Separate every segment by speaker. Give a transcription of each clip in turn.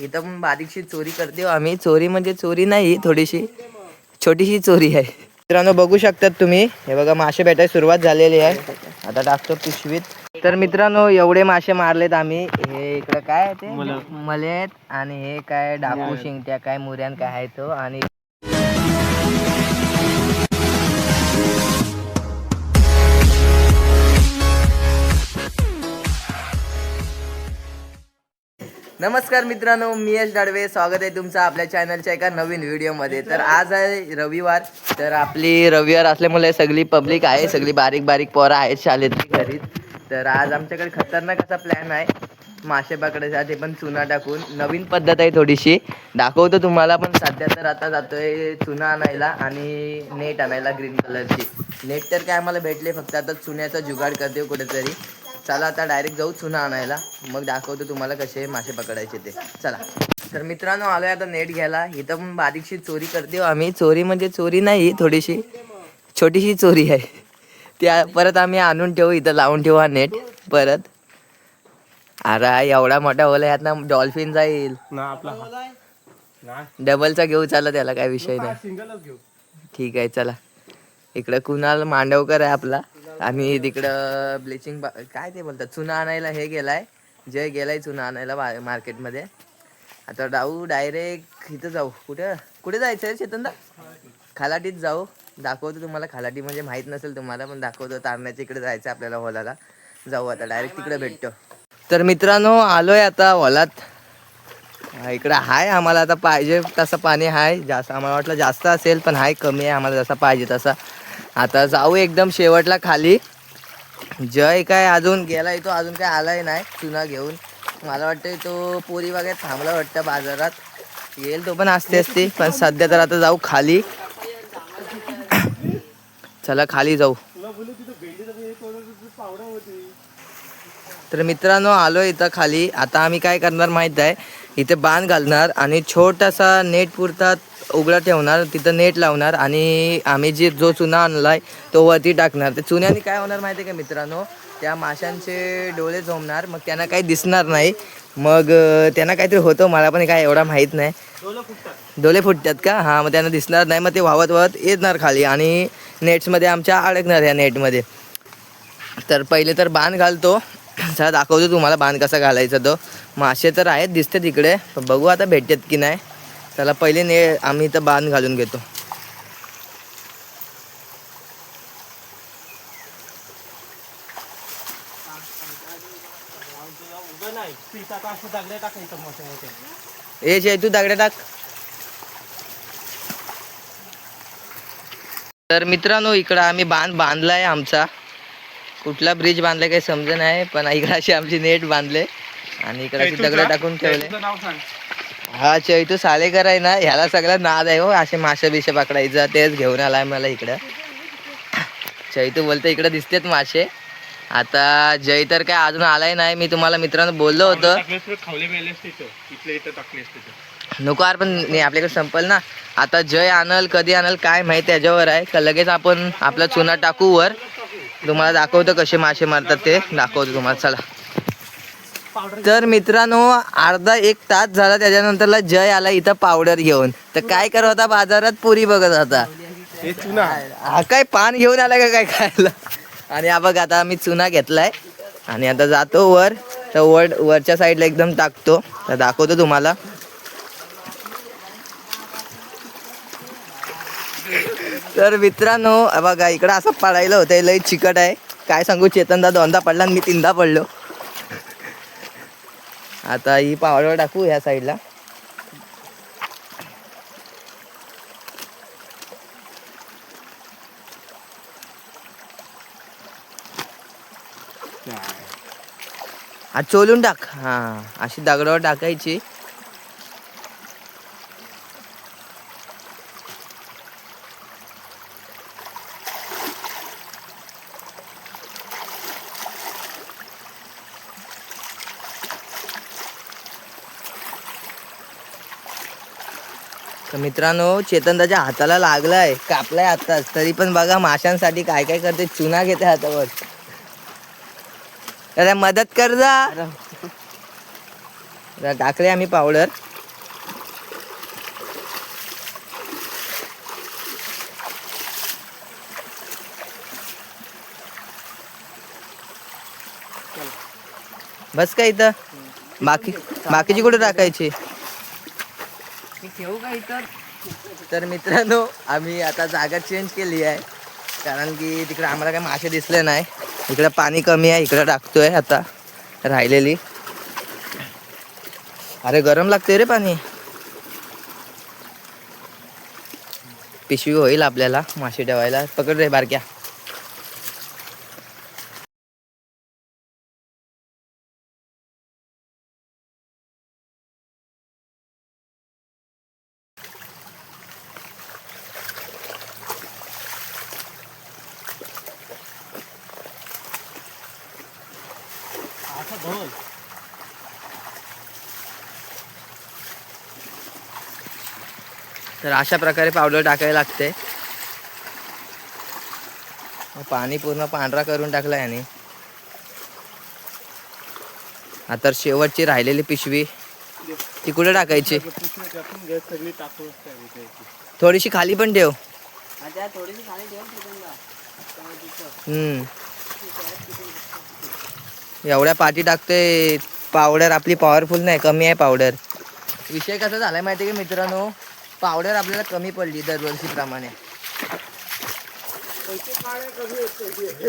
Speaker 1: इथं बारीकशी चोरी करते हो आम्ही. चोरी म्हणजे चोरी नाही थोडीशी छोटीशी चोरी आहे. मित्रांनो बघू शकतात तुम्ही. हे बघा मासे भेटायला सुरुवात झालेली आहे. आता टाकतो पिशवीत. तर मित्रांनो एवढे मासे मारलेत आम्ही. हे इकडं काय ते? मलेत आणि हे काय डाकू शिंगट्या काय मुऱ्यान काय आहे तो? आणि नमस्कार मित्रांनो मी यश दाडवे. स्वागत आहे तुमचं आपल्या चॅनलच्या एका नवीन व्हिडिओमध्ये तर आज आहे रविवार. तर आपली रविवार असल्यामुळे सगळी पब्लिक आहे सगळी बारीक बारीक पोरं आहेत शाळेतली घरी तर आज आमच्याकडे खतरनाक असा प्लॅन आहे. मासे पकडण्यासाठी पण चुना टाकून. नवीन पद्धत आहे थोडीशी. दाखवतो तुम्हाला पण सध्या तर आता जातोय चुना आणायला आणि नेट आणायला ग्रीन कलरची नेट तर काय आम्हाला भेटले फक्त आता चुन्याचा जुगाड करते कुठेतरी. चला आता डायरेक्ट जाऊ चुना आणायला. मग दाखवतो तुम्हाला कसे मासे पकडायचे ते. चला. तर मित्रांनो आलोय आता नेट घ्यायला. इथं पण बारीकशी चोरी करते हो आम्ही. चोरी म्हणजे चोरी नाही थोडीशी छोटीशी चोरी आहे. त्या परत आम्ही आणून ठेवू इथं लावून ठेवू हा नेट. परत. अरे एवढा मोठा होल यात ना डॉल्फिन जाईल. डबलचा घेऊ चला त्याला काय विषय नाही. ठीक आहे चला. इकडं कुणाल मांडवकर आहे आपला. आणि तिकडं ब्लिचिंग काय ते बोलतात? चुना आणायला हे गेलाय. जय गेलाय चुना आणायला मार्केटमध्ये. आता डाऊ डायरेक्ट इथं जाऊ. कुठे? कुठे जायचं आहे चेतनदा खालाटीत जाऊ. दाखवतो तुम्हाला खालाटी. म्हणजे माहीत नसेल तुम्हाला पण दाखवतो. तारण्याच्या इकडे जायचं आपल्याला हॉलाला. जाऊ आता. डायरेक्ट तिकडे भेटतो. तर मित्रांनो आलोय आता हॉलात. इकडं हाय आम्हाला. आता पाहिजे तसं पाणी हाय. जास्त आम्हाला वाटलं जास्त असेल पण हाय कमी आहे. आम्हाला जसा पाहिजे तसा. आता जाऊ एकदम शेवटला खाली. जय काय अजून गेलाय तो अजून काय आलाय नाही चुना घेऊन. मला वाटतं तो पोरी वगैरे थांबला वाटतं बाजारात. येईल तो पण असते असते पण सध्या तर आता जाऊ खाली. चला खाली जाऊ. तर मित्रांनो आलो इथं खाली. आता आम्ही काय करणार माहीत आहे? इथे बांध घालणार आणि छोटासा नेट पुरतात. उघडा ठेवणार तिथं नेट लावणार आणि आम्ही जे जो चुना आणलाय तो वरती टाकणार. ते चुन्याने काय होणार माहिती आहे का मित्रांनो? त्या माशांचे डोळे झोमणार मग त्यांना काही दिसणार नाही. मग त्यांना काहीतरी होतं मला पण काय एवढा माहीत नाही. डोले फुटतात. का? हां मग त्यांना दिसणार नाही मग ते वाहत वाहत येणार खाली आणि नेट्समध्ये आमच्या अडकणार ह्या नेटमध्ये. तर पहिले तर बांध घालतो. चला दाखवतो तुम्हाला बांध कसा घालायचा तो. मासे तर आहेत दिसते तिकडे बघू आता भेटतात की नाही. चला पहिले ने आम्ही इथं बांध घालून घेतो. ए जय तू दगड्या टाक. तर मित्रांनो इकडं आम्ही बांध बांधलाय आमचा. कुठला ब्रिज बांधलाय काही समज नाही पण इकडं अशी आमची नेट बांधले आणि इकडे दगड टाकून ठेवले. हा चैतू सालेकर आहे ना ह्याला सगळा नाद आहे हो असे मासे बिशे पकडायचं तेच घेऊन आलाय मला इकडं. चैतू बोलतो इकडं दिसतेत मासे. आता जय तर काय अजून आलाय नाही मी तुम्हाला मित्रांनो बोललो होतं. नको यार पण नाही आपल्याकडे संपल ना. आता जय आणल कधी आणल काय माहिती त्याच्यावर आहे. का लगेच आपण आपला चुना टाकू वर. तुम्हाला दाखवतो कसे मासे मारतात ते. दाखवतो तुम्हाला चला. तर मित्रांनो अर्धा एक तास झाला त्याच्यानंतरला जय आला इथं पावडर घेऊन. तर काय करत होता बाजारात? पुरी बघत होता.
Speaker 2: हे चुना.
Speaker 1: काय पान घेऊन आला का काय खायला? आणि हा बघ आता आम्ही चुना घेतलाय. आणि आता जातो वर. तर वर वरच्या साईडला एकदम टाकतो. तर दाखवतो तुम्हाला. तर मित्रांनो बघा इकडं असं पडायला होतं लई चिकट आहे. काय सांगू चेतनदा दोनदा पडला आणि मी तीनदा पडलो. आता ही पावडर टाकू ह्या साईडला. हा चोलून टाक. हा अशी दगडावर टाकायची. तर मित्रांनो चेतनदाच्या हाताला लागलाय कापलाय आताच तरी पण बघा माशांसाठी काय काय करते चुना घेते हातावर. अरे मदत कर जा. टाकले आम्ही पावडर. बस का इथं? बाकी बाकीची कुठे टाकायची?
Speaker 2: ठेवू का इथं?
Speaker 1: तर मित्रांनो आम्ही आता जागा चेंज केली आहे. कारण की तिकडे आम्हाला काही मासे दिसले नाही. इकडे पाणी कमी आहे इकडे टाकतोय आता राहिलेली. अरे गरम लागते रे पाणी. पिशवी होईल आपल्याला मासे ठेवायला. पकड रे बारक्या. तर अशा प्रकारे पावडर टाकायला लागते. पाणी पूर्ण पांढरा करून टाकला याने. आता शेवटची राहिलेली पिशवी. ती कुठे टाकायची? थोडीशी खाली पण ठेव. हम्म. एवढ्या पाठी टाकतोय पावडर आपली पॉवरफुल नाही कमी आहे पावडर. विषय कसा झालाय माहिती आहे मित्रांनो? पावडर आपल्याला कमी पडली दरवर्षीप्रमाणे.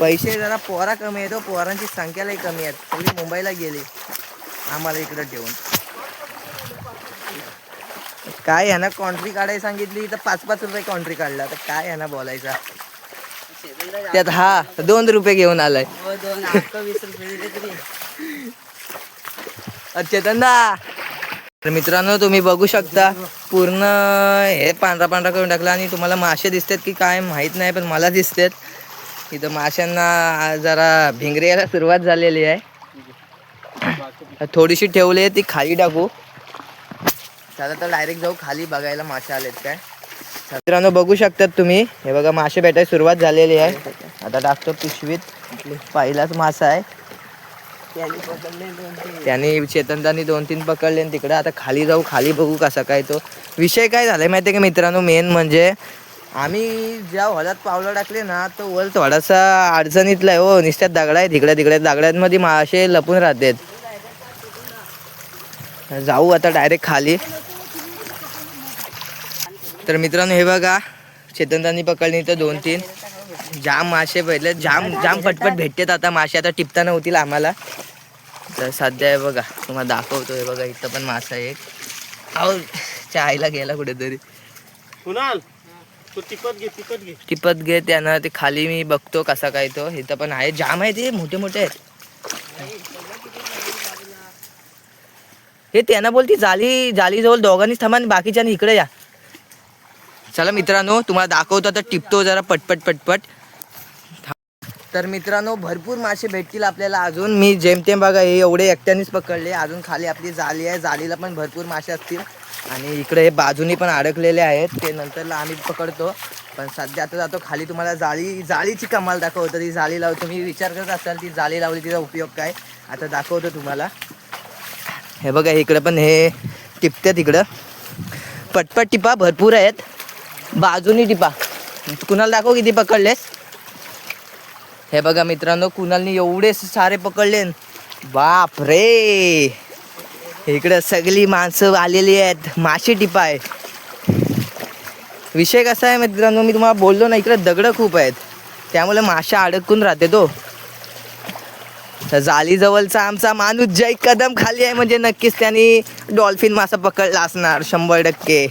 Speaker 1: पैसे जरा पोरा कमी येतो पोरांची संख्यालाही कमी आहेत. सगळी मुंबईला गेली. आम्हाला इकडं ठेवून. काय ह्यानं कॉन्ट्री काढायला सांगितली? तर पाच पाच रुपये कॉन्ट्री काढला. तर काय ह्यानं बोलायचा? त्यात हा दोन रुपये घेऊन आलाय.
Speaker 2: वीस रुपये दिले तर
Speaker 1: मित्रांनो तुम्ही बघू शकता पूर्ण हे पांढरा पांढरा करून टाकला आणि तुम्हाला मासे दिसतात की काय माहीत नाही पण मला दिसतात. इथं माशांना जरा भिंगरी यायला सुरुवात झालेली आहे. थोडीशी ठेवली आहे ती खाली टाकू. चला तर डायरेक्ट जाऊ खाली बघायला मासे आलेत काय. मित्रांनो बघू शकतात तुम्ही. हे बघा मासे भेटायला सुरुवात झालेली आहे. आता टाकतो पिशवीत. पहिलाच मासा आहे. त्यांनी चेतनदानी दोन तीन पकडले आणि तिकडे आता खाली जाऊ खाली बघू कसा काय तो. विषय काय झालाय माहिती आहे का मित्रांनो? मेन म्हणजे आम्ही ज्या हॉलात पावलं टाकले ना तो वल थोडासा अडचणीतला आहे हो. निश्चित दगडा आहे तिकडे तिकडे. दगडांमध्ये मासे लपून राहतात. जाऊ आता डायरेक्ट खाली. तर मित्रांनो हे बघा. चेतनदानी पकडली तर दोन तीन. जाम मासे भेटले जाम जाम पटपट भेटतात. आता मासे आता टिपताना होतील आम्हाला. तर सध्या हे बघा तुम्हाला दाखवतो हे बघा इथं पण मासा आहे एक. अहो चायला गेला कुठेतरी.
Speaker 2: कुणाल? तू तिकट घे तिकट घे.
Speaker 1: टिपत घे त्यानं ते खाली मी बघतो कसा काय तो. इथं पण आहे. जाम आहे ते मोठे मोठे आहेत. हे त्यांना बोलती जाली जाली जवळ दोघांनीच थांबा आणि बाकीच्यानी इकडे या. चला मित्रांनो तुम्हाला दाखवतो आता टिपतो जरा पटपट पटपट. तर मित्रांनो भरपूर मासे भेटतील आपल्याला अजून. मी जेमतेम बघा हे एवढे एकट्यानेच पकडले. अजून खाली आपली जाली आहे. जालीला पण भरपूर मासे असतील. आणि इकडे हे बाजूनी पण अडकलेले आहेत. ते नंतरला आम्ही पकडतो. पण सध्या आता जातो खाली. तुम्हाला जाळी जाळीची कमाल दाखवतो. ती जाळी लावतो तुम्ही विचार करत असाल ती जाळी लावली तिचा उपयोग काय? आता दाखवतो तुम्हाला. हे बघा इकडे पण हे टिपते तिकडं पटपट टिपा भरपूर आहेत. बाजूनी टिपा. कुणाला दाखव किती पकडलेस? हे बघा मित्रांनो कुणालनी एवढे सारे पकडले बाप रे इकडे सगळी माणसं आलेली आहेत मासे टिपा आहे विषय कसा आहे मित्रांनो मी तुम्हाला बोललो ना इकडे दगडं खूप आहेत. त्यामुळे माशा अडकून राहते तो. जाली जालीजवळचा आमचा माणूस जय कदम खाली आहे म्हणजे नक्कीच त्यांनी डॉल्फिन मासा पकडला असणार शंभर टक्के.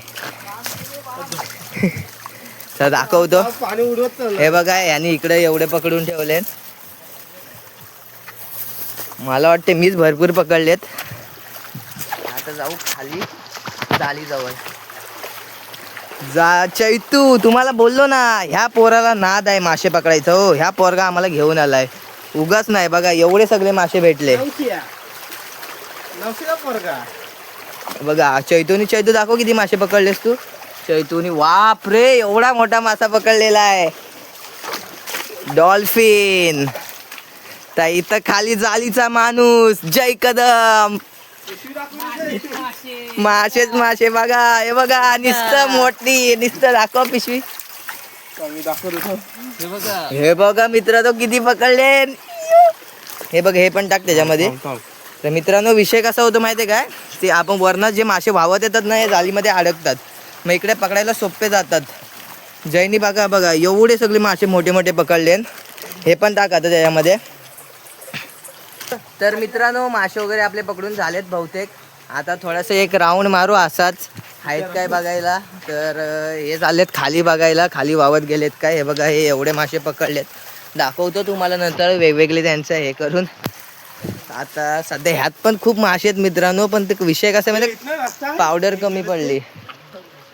Speaker 1: तर दाखवतो
Speaker 2: पाणी उडवत.
Speaker 1: हे बघा यांनी इकडे एवढे पकडून ठेवले. मला वाटते मीच भरपूर पकडलेत. आता जाऊ खाली जाली जवळ. जा चैतू तुम्हाला बोललो ना ह्या पोराला नाद आहे मासे पकडायचं. हो ह्या पोरगा आम्हाला घेऊन आलाय. उगाच नाही बघा एवढे सगळे मासे भेटले.
Speaker 2: पोरगा.
Speaker 1: बघा चैतूनी चैतू दाखव किती मासे पकडलेस तू. चैतुनी वाप रे एवढा मोठा मासा पकडलेला आहे. डॉल्फिन. तर इथं खाली जालीचा माणूस. जय कदम. मासेच मासे बघा हे बघा नुसतं मोठी नुसतं दाखव पिशवी. हे बघा मित्र तो किती पकडले. हे बघ हे पण टाक त्याच्यामध्ये. तर मित्रांनो विषय कसा होतो माहितीये काय? ते आपण वरनं जे मासे वाहत येतात ना हे जालीमध्ये अडकतात. मग इकडे पकडायला सोपे जातात. जैनी बघा बघा एवढे सगळे मासे मोठे मोठे पकडले हे पण टाक आता त्याच्यामध्ये. तर मित्रांनो मासे वगैरे आपले पकडून झालेत बहुतेक. आता थोडंसं एक राऊंड मारू असाच. आहेत काय बघायला? तर हे चाललेत खाली बघायला. खाली वावत गेलेत काय? हे बघा हे एवढे मासे पकडलेत. दाखवतो तुम्हाला नंतर वेगवेगळे त्यांचं हे करून. आता सध्या ह्यात पण खूप मासे आहेत मित्रांनो पण ते विषय कसा माहिती पावडर कमी पडली.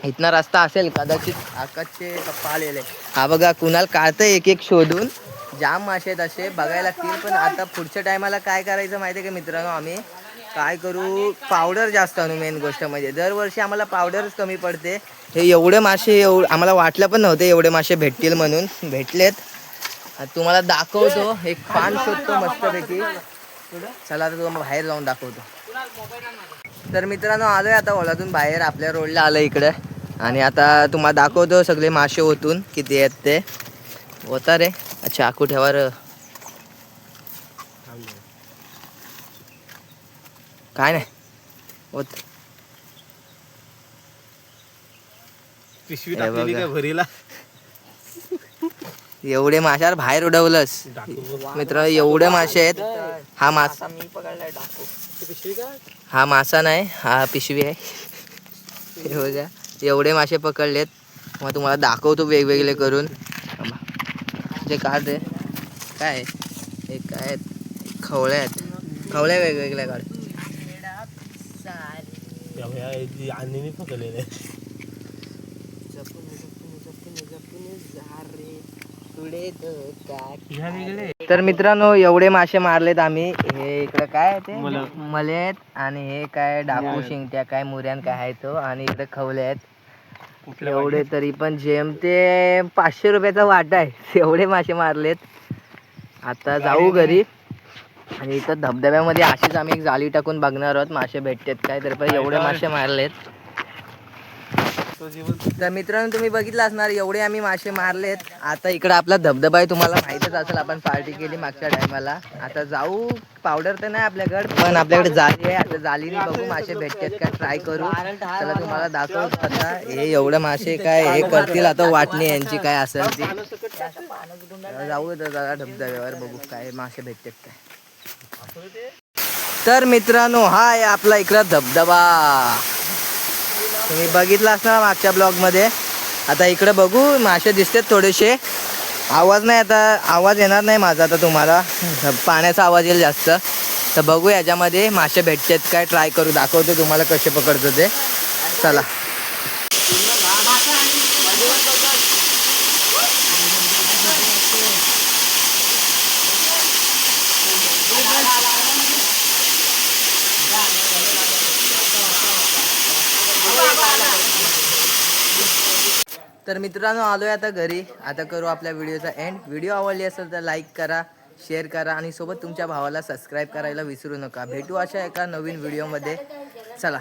Speaker 1: इथना रस्ता असेल कदाचित. आकाशचे पप्पा आलेले. हा बघा कुणाल काढतंय एक एक शोधून. जाम मासे आहेत असे. बघायला लागतील पण आता पुढच्या टायमाला काय करायचं माहिती आहे का मित्रांनो आम्ही? काय करू? पावडर जास्त आणू मेन गोष्ट म्हणजे दरवर्षी आम्हाला पावडरच कमी पडते. हे एवढे मासे एवढे आम्हाला वाटलं पण नव्हते एवढे मासे भेटतील म्हणून. भेटलेत. तुम्हाला दाखवतो. एक पान शोधतो मस्तपैकी. चला आता तुम्हाला बाहेर जाऊन दाखवतो. तर मित्रांनो आलोय आता ओलातून बाहेर. आपल्या रोडला आलं इकडे. आणि आता तुम्हाला दाखवतो सगळे मासे ओतून किती आहेत ते. होता रे. अच्छा आकू ठेवा र काय नाही. होत
Speaker 2: पिशवी टाकलेली
Speaker 1: बघा.
Speaker 2: काय भरीला?
Speaker 1: एवढे माशावर बाहेर उडवलंस. मित्र एवढे मासे आहेत. हा मासा मी पकडलाय हा मासा नाही हा पिशवी आहे. हे बघा. एवढे मासे पकडलेत. मग तुम्हाला दाखवतो वेगवेगळे करून. जे काढ रे काय? हे काय? आहेत? खवळे आहेत. खवळे वेगवेगळे काढ
Speaker 2: अन्नीने पकडलेले
Speaker 1: तर मित्रांनो एवढे मासे मारलेत आम्ही. हे इकडे काय ते?
Speaker 2: मल.
Speaker 1: मलेत. आणि हे काय डाकू शिंगट्या काय मुऱ्यान काय आहे तो. आणि इकडे खवले आहेत. एवढे तरी पण जेम ते पाचशे रुपयाचा वाटा आहे. एवढे मासे मारलेत. आता जाऊ घरी. आणि इथं धबधब्यामध्ये अशीच आम्ही एक जाळी टाकून बघणार आहोत. मासे भेटतात काय तर पण एवढे मासे मारलेत. तर मित्रांनो तुम्ही बघितलं असणार एवढे आम्ही मासे मारलेत. आता इकडे आपला धबधबा आहे तुम्हाला माहितच असेल आपण पार्टी केली मागच्या टायमाला. आता जाऊ पावडर तर नाही आपल्याकडे पण आपल्याकडे जाली आहे. आता जालीने बघू मासे भेटतात का ट्राय करू. चला तुम्हाला दाखवू आता. हे एवढे मासे काय हे करतील आता वाटणी यांची काय असेल ती. जाऊ आता जरा धबधब्यावर बघू काय मासे भेटतात काय. तर मित्रांनो हा आहे आपला इकडं धबधबा. तुम्ही बघितलं असणार मागच्या ब्लॉगमध्ये आता इकडं बघू मासे दिसतात थोडेसे. आवाज नाही आता आवाज येणार नाही माझा आता तुम्हाला. पाण्याचा आवाज येईल जास्त. तर बघू याच्यामध्ये मासे भेटतात काय ट्राय करू दाखवतो तुम्हाला कसे पकडतो ते. चला. तर मित्रांनो आलो आहे आता घरी. आता करू आपल्या व्हिडिओचा एंड व्हिडिओ आवडली असेल तर लाईक करा शेअर करा आणि सोबत तुमच्या भावाला सबस्क्राईब करायला विसरू नका. भेटू अशा एका नवीन व्हिडिओमध्ये. चला.